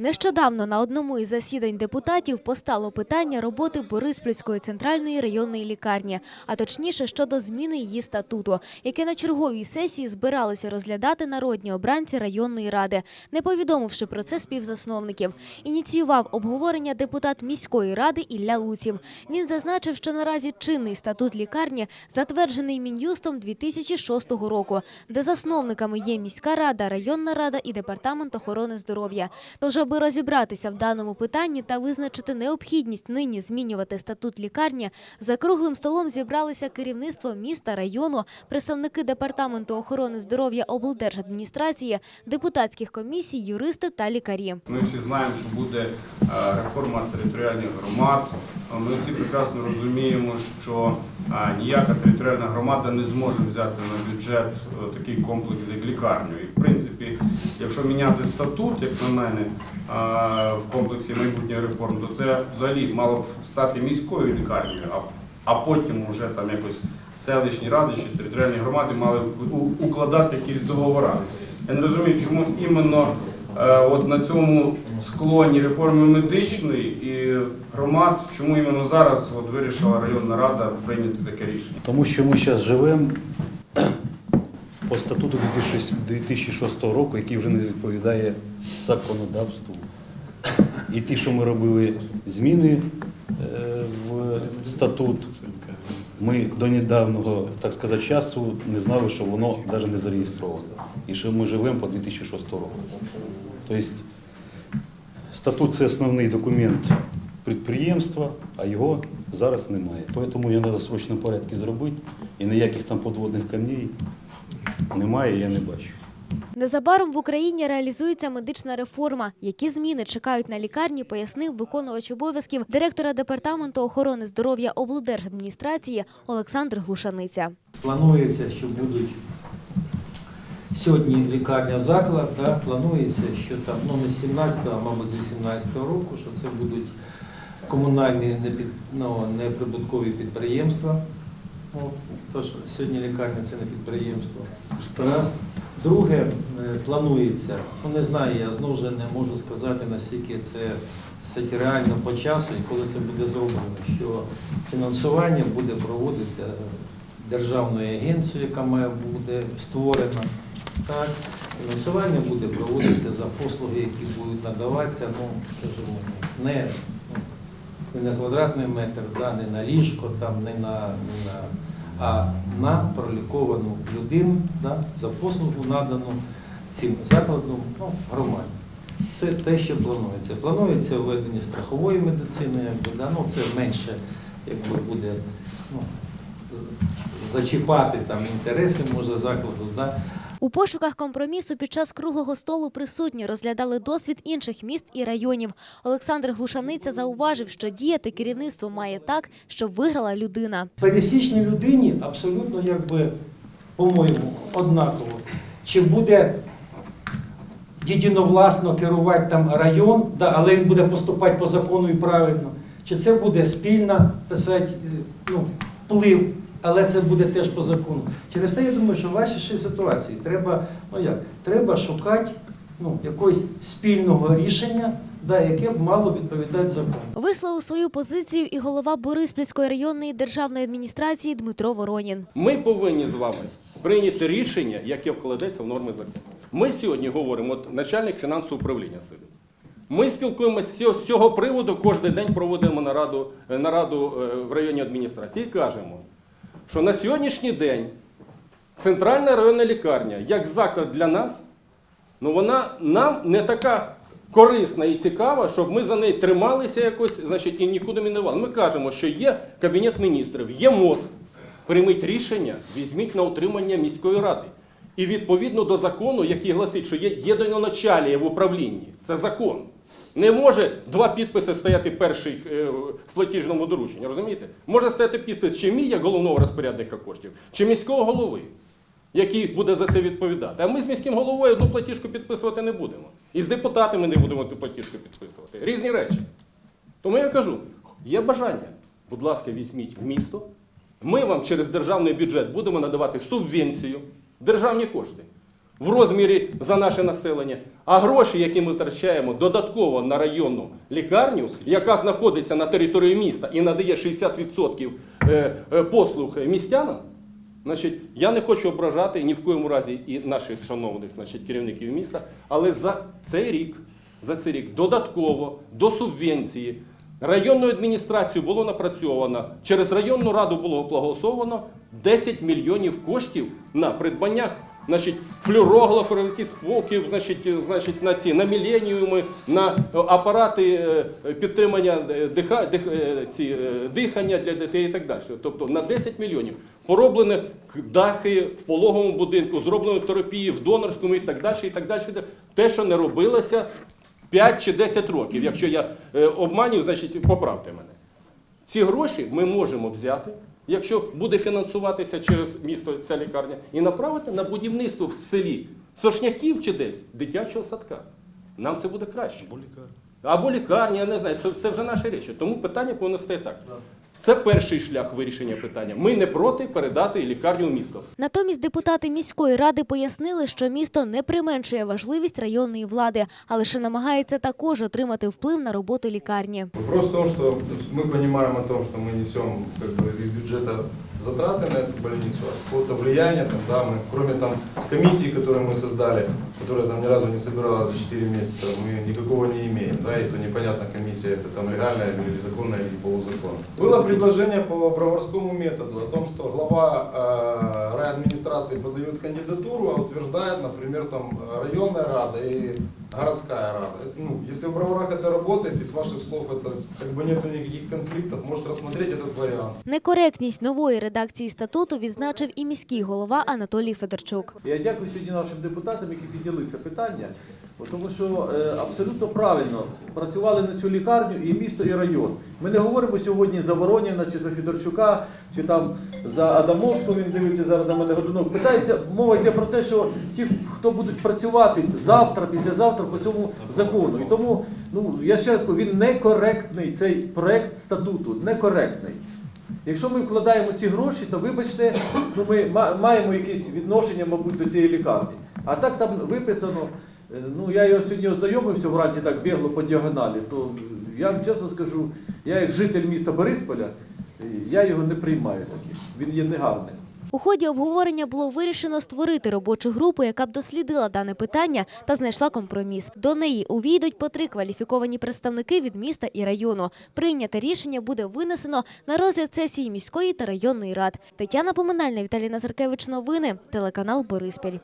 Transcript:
Нещодавно на одному із засідань депутатів постало питання роботи Бориспільської центральної районної лікарні, а точніше щодо зміни її статуту, яке на черговій сесії збиралися розглядати народні обранці районної ради, не повідомивши про це співзасновників. Ініціював обговорення депутат міської ради Ілля Луців. Він зазначив, що наразі чинний статут лікарні затверджений Мін'юстом 2006 року, де засновниками є міська рада, районна рада і департамент охорони здоров'я. Тож, аби розібратися в даному питанні та визначити необхідність нині змінювати статут лікарні, за круглим столом зібралися керівництво міста, району, представники департаменту охорони здоров'я облдержадміністрації, депутатських комісій, юристи та лікарі. Ми всі знаємо, що буде е, реформа територіальних громад. Ми всі прекрасно розуміємо, що ніяка територіальна громада не зможе взяти на бюджет е, такий комплекс, як лікарню. І в принципі, якщо міняти статут, як на мене, в комплексі майбутньої реформи, то це взагалі мало б стати міською лікарнею, а, потім вже там якось селищні ради чи територіальні громади мали б укладати якісь договори. Я не розумію, чому іменно от на цьому склоні реформи медичної і громад, чому іменно зараз от вирішила районна рада прийняти таке рішення. Тому що ми зараз живемо по статуту 2006 2006 року, який вже не відповідає законодавству. І ті, що ми робили зміни е, в статут, ми до недавнього, так сказати, часу не знали, що воно навіть не зареєстровано. І що ми живемо по 2006 року. Тобто статут це основний документ підприємства, а його зараз немає. Тому його треба срочно порядки зробити. І ніяких там подводних камней немає, я не бачу. Незабаром в Україні реалізується медична реформа. Які зміни чекають на лікарні, пояснив виконувач обов'язків директора департаменту охорони здоров'я облдержадміністрації Олександр Глушаниця. Планується, що будуть сьогодні лікарня заклад, да, планується, що там ну не з 17-го, а мабуть з 18-го року, що це будуть комунальні ну, неприбуткові підприємства. От, то, що сьогодні лікарня це не підприємство. Раз. Друге, е, планується, ну не знаю, я знову ж не можу сказати, наскільки це, це реально по часу і коли це буде зроблено, що фінансування буде проводитися державною агенцією, яка має бути створена. Так, фінансування буде проводитися за послуги, які будуть надаватися, ну, скажімо, не, ну, не на квадратний метр, да, не на ліжко, там, не на, не на, а на проліковану людину да, за послугу надану цим закладом ну, громаді. Це те, що планується. Планується введення страхової медицини, якби, да, ну, це менше якби, буде ну, зачіпати там інтереси може закладу. Да. У пошуках компромісу під час круглого столу присутні розглядали досвід інших міст і районів. Олександр Глушаниця зауважив, що діяти керівництво має так, щоб виграла людина. Пересічній людині абсолютно, якби, по-моєму, однаково. Чи буде єдиновласно керувати там район, але він буде поступати по закону і правильно, чи це буде спільна так сказати, ну, вплив, але це буде теж по закону. Через те я думаю, що в вашій ще ситуації треба, ну як, треба шукати ну, якогось спільного рішення, да, яке б мало відповідати закону. Висловив свою позицію і голова Бориспільської районної державної адміністрації Дмитро Воронін. Ми повинні з вами прийняти рішення, яке вкладеться в норми закону. Ми сьогодні говоримо, от начальник фінансового управління сидить. Ми спілкуємося з цього- приводу, кожен день проводимо нараду, е, нараду е, в районній адміністрації і кажемо, що на сьогоднішній день центральна районна лікарня, як заклад для нас, ну вона нам не така корисна і цікава, щоб ми за неї трималися якось, значить, і нікуди не давали. Ми кажемо, що є Кабінет міністрів, є МОЗ. Прийміть рішення, візьміть на утримання міської ради. І відповідно до закону, який гласить, що є єдиноначаліє в управлінні, це закон. Не може два підписи стояти перший е, в платіжному дорученні, розумієте? Може стояти підпис чи мій як головного розпорядника коштів, чи міського голови, який буде за це відповідати. А ми з міським головою одну платіжку підписувати не будемо. І з депутатами не будемо ту платіжку підписувати. Різні речі. Тому я кажу, є бажання, будь ласка, візьміть в місто. Ми вам через державний бюджет будемо надавати субвенцію, державні кошти. В розмірі за наше населення. А гроші, які ми втрачаємо додатково на районну лікарню, яка знаходиться на території міста і надає 60% е, е, послуг містянам, значить, я не хочу ображати ні в коєму разі і наших шановних значить, керівників міста, але за цей рік, за цей рік додатково до субвенції районною адміністрацією було напрацьовано, через районну раду було проголосовано 10 мільйонів коштів на придбання значить, флюороглоферів, споків, значить, е, значить, на ці на міленіуми, на е, апарати е, підтримання диха, дих, ці, дихання для дітей і так далі. Тобто на 10 мільйонів пороблені дахи в пологовому будинку, зроблені терапії в донорському і так далі. І так далі. Те, що не робилося 5 чи 10 років. Якщо я обманюю, значить поправте мене. Ці гроші ми можемо взяти, якщо буде фінансуватися через місто ця лікарня, і направити на будівництво в селі Сошняків чи десь дитячого садка. Нам це буде краще. Або лікарня, я не знаю, це, це вже наші речі. Тому питання повинно стояти так. Це перший шлях вирішення питання. Ми не проти передати лікарню в місто. Натомість депутати міської ради пояснили, що місто не применшує важливість районної влади, а лише намагається також отримати вплив на роботу лікарні. Вопрос в том, что мы понимаем о том, что мы несем как бы, из бюджета затраты на эту больницу, а какого-то влияния, там, да, мы, кроме там комиссии, которую мы создали, которая там ни разу не собиралась за 4 месяца, мы никакого не имеем, да, и то непонятно комиссия, это там легальная или законная, или полузаконная. Было предложение по броварскому методу о том, что глава э, райадминистрации подает кандидатуру, а утверждает, например, там районная рада и городская рада. Это, ну, если в Броварах это работает, и с ваших слов это как бы нету никаких конфликтов, может рассмотреть этот вариант. Некоректність нової редакції статуту відзначив і міський голова Анатолій Федорчук. Я дякую сьогодні нашим депутатам, які підняли це питання, тому що е, абсолютно правильно працювали на цю лікарню і місто, і район. Ми не говоримо сьогодні за Вороніна чи за Федорчука, чи там за Адамовського, він дивиться зараз на мене годинок. Питається, мова йде про те, що ті, хто будуть працювати завтра, післязавтра по цьому закону. І тому, ну я ще раз кажу, він некоректний, цей проект статуту, некоректний. Якщо ми вкладаємо ці гроші, то вибачте, ну ми маємо якесь відношення, мабуть, до цієї лікарні. А так там виписано. е, Ну я його сьогодні ознайомився вранці так бігло по діагоналі. То я вам чесно скажу, я як житель міста Борисполя, е, я його не приймаю таким. Він є негарним. У ході обговорення було вирішено створити робочу групу, яка б дослідила дане питання та знайшла компроміс. До неї увійдуть по три кваліфіковані представники від міста і району. Прийняте рішення буде винесено на розгляд сесії міської та районної рад. Тетяна Поминальна, Віталій Назаркевич. Новини. Телеканал Бориспіль.